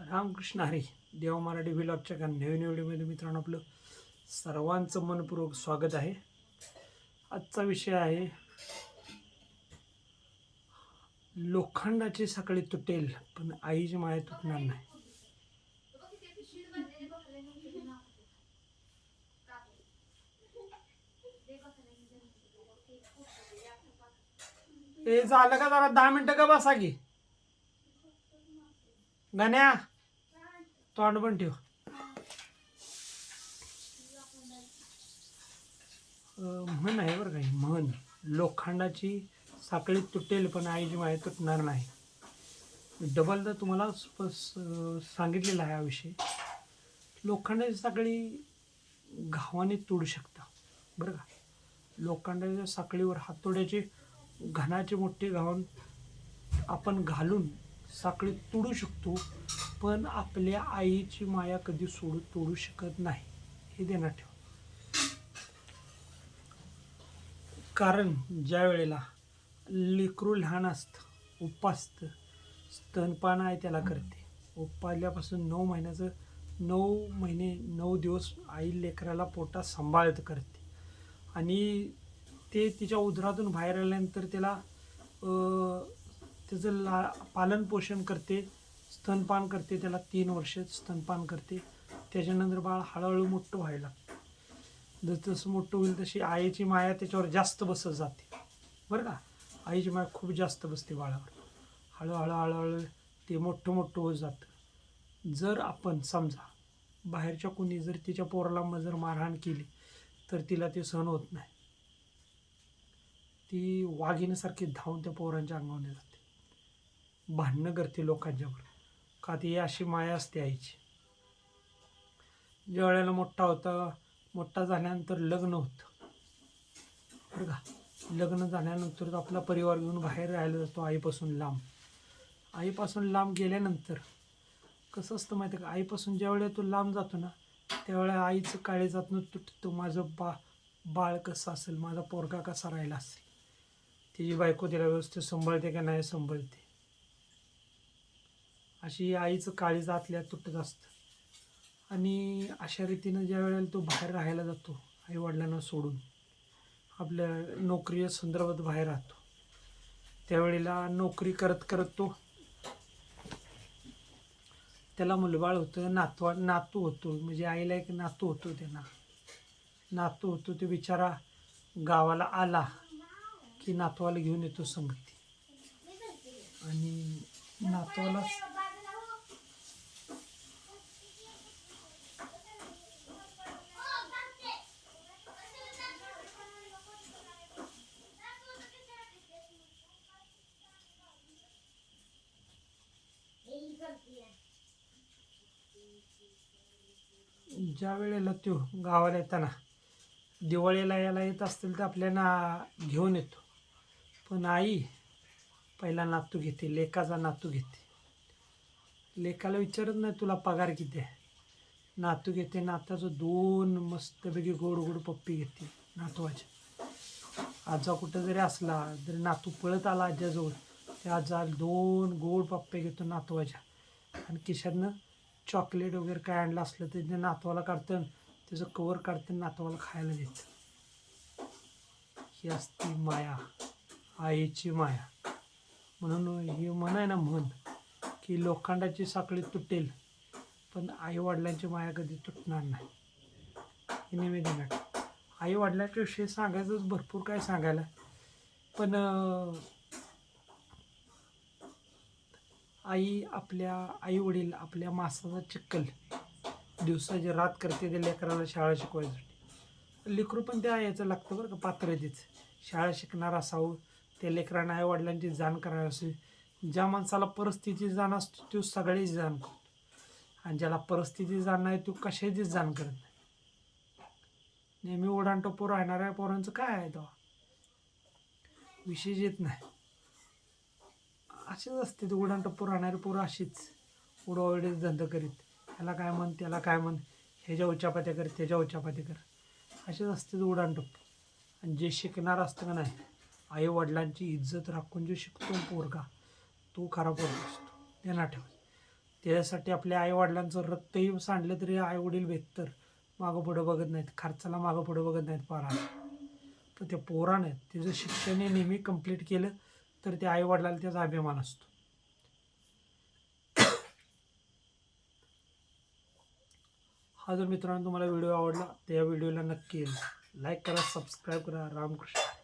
रामकृष्ण हरी देवा मराठी व्हिलॉगच्या का नवीन व्हिडिओमध्ये मित्रांनो आपलं सर्वांचं मनपूर्वक स्वागत आहे. आजचा विषय आहे लोखंडाची साखळी तुटेल पण आईची माया तुटणार नाही. हे झालं का जरा दहा मिनटं का बसा की. गण्या. तोंड पण ठेव. म्हण आहे बरं काही म्हण. लोखंडाची साखळी तुटेल पण आईची माय तुटणार नाही. डबल डबलदा तुम्हाला सांगितलेला आहे हा विषय. लोखंडाची साखळी घावाने तोडू शकता. बरं का? लोखंडाच्या साखळीवर हातोड्याचे घनाचे मोठे घावून आपण घालून साखळी तोडू शकतो. पण आपल्या आईची माया कधी सोडू तोडू शकत नाही. हे देण्यात ठेवा. कारण ज्या वेळेला लेकरू लहान असतं उपासतं स्तनपान आहे त्याला करते. उपाल्यापासून नऊ महिन्याचं नऊ महिने नऊ दिवस आई लेकराला पोटात सांभाळत करते. आणि ते तिच्या उदरातून बाहेर आल्यानंतर त्याला त्याचं ला पालनपोषण करते. स्तनपान करते त्याला तीन वर्ष स्तनपान करते. त्याच्यानंतर बाळ हळूहळू मोठं व्हायला लागतं. जसं मोठं होईल तशी आईची माया त्याच्यावर जास्त बसत जाते. बरं का? आईची माया खूप जास्त बसते बाळावर. हळूहळू हळूहळू ते मोठं मोठं होत जातं. जर आपण समजा बाहेरच्या कोणी जर तिच्या पोराला जर मारहाण केली तर तिला ते सहन होत नाही. ती वाघिणीसारखी धावून त्या पोरांच्या अंगावर जाते. भांडणं करते लोकांच्यावर. का ती अशी माया असते आईची. ज्या वेळेला मोठा होता मोठा झाल्यानंतर लग्न होतं. बरं का? लग्न झाल्यानंतर तो आपला परिवार घेऊन बाहेर राहिला जातो आईपासून लांब. आईपासून लांब गेल्यानंतर कसं असतं माहिती आहे का? आईपासून ज्यावेळेला तो लांब जातो ना त्यावेळेला आईचं काळे जातनं तुटतं माझं बा बाळ कसं असेल? माझा पोरगा कसा राहिला असेल? तिची बायको तिला व्यवस्थित सांभाळते का नाही सांभाळते? अशी आईचं काळी जातल्या तुटत असतं. आणि अशा रीतीनं ज्या वेळेला तो बाहेर राहायला जातो आईवडिलांना सोडून आपल्या नोकरी संदर्भात बाहेर राहतो. त्यावेळेला नोकरी करत करत तो त्याला मुलबाळ होतं नातवा नातू होतो. म्हणजे आईला एक नातू होतो त्यांना नातू होतो तो बिचारा गावाला आला की नातवाला घेऊन येतो संगती. आणि नातवाला ज्या वेळेला तो गावाला येताना दिवाळीला यायला येत असतील तर आपल्याला घेऊन येतो. पण आई पहिला नातू घेते लेकाचा नातू घेते. लेकाला विचारत नाही तुला पगार किती आहे? नातू घेते नाताचं दोन मस्तपैकी गोड गोड पप्पी घेते नातवाच्या आजा कुठं जरी असला तरी नातू पळत आला आज्याजवळ त्या आजा दोन गोड पप्पे घेतो नातवाच्या. आणि खिशातनं चॉकलेट वगैरे काय आणलं असलं तर ते नातवाला काढतं त्याचं कवर काढतं नातवाला खायला देतं. ही असती माया आईची माया. म्हणून ही म्हण आहे ना म्हण की लोखंडाची साखळी तुटेल पण आई वडिलांची माया कधी तुटणार नाही. हे निवेदन आहे. आई वडिलांच्या विषयी सांगायचंच भरपूर काय सांगायला पण आई आपल्या आई वडील आपल्या मासाचा चिक्कल दिवसाची रात करते ते लेकराला शाळा शिकवायसाठी. लेकरू पण त्या याचं लागतं बरं का पात्रतेच. शाळा शिकणार असावं त्या लेकरांना आई वडिलांची जाण करावी असे ज्या माणसाला परिस्थितीची जाण असतो तो सगळ्याची जाण करतो. आणि ज्याला परिस्थिती जाण नाही तो कशाचीच जाण करत नाही. नेहमी ओढाणटप्पू राहणाऱ्या पोरांचं काय आहे तेव्हा? विशेष येत नाही. असेच असते ते उडान टप्पू पोरं अशीच. उडवाउडीच धंदा करीत. ह्याला काय म्हण त्याला काय म्हण ह्याच्या उच्चापात्या कर त्याच्या उच्चापात्या कर. असेच असते ते उडान आणि जे शिकणार असतं का नाही आई वडिलांची इज्जत राखून जो शिकतो पोरगा तो खरा पोरगा असतो. ध्यानात ठेवा त्याच्यासाठी आपल्या आईवडिलांचं रक्तही सांडलं तरी आईवडील भेटतर मागं पुढं बघत नाहीत. खर्चाला मागं पुढं बघत नाहीत पोराला पण त्या पोरानं त्याचं शिक्षण हे नेहमी कंप्लीट केलं तर त्या आईवडिलाला त्याचा अभिमान असतो. हा जर मित्रांनो तुम्हाला व्हिडिओ आवडला तर या व्हिडिओला नक्की लाईक करा सबस्क्राईब करा. रामकृष्ण.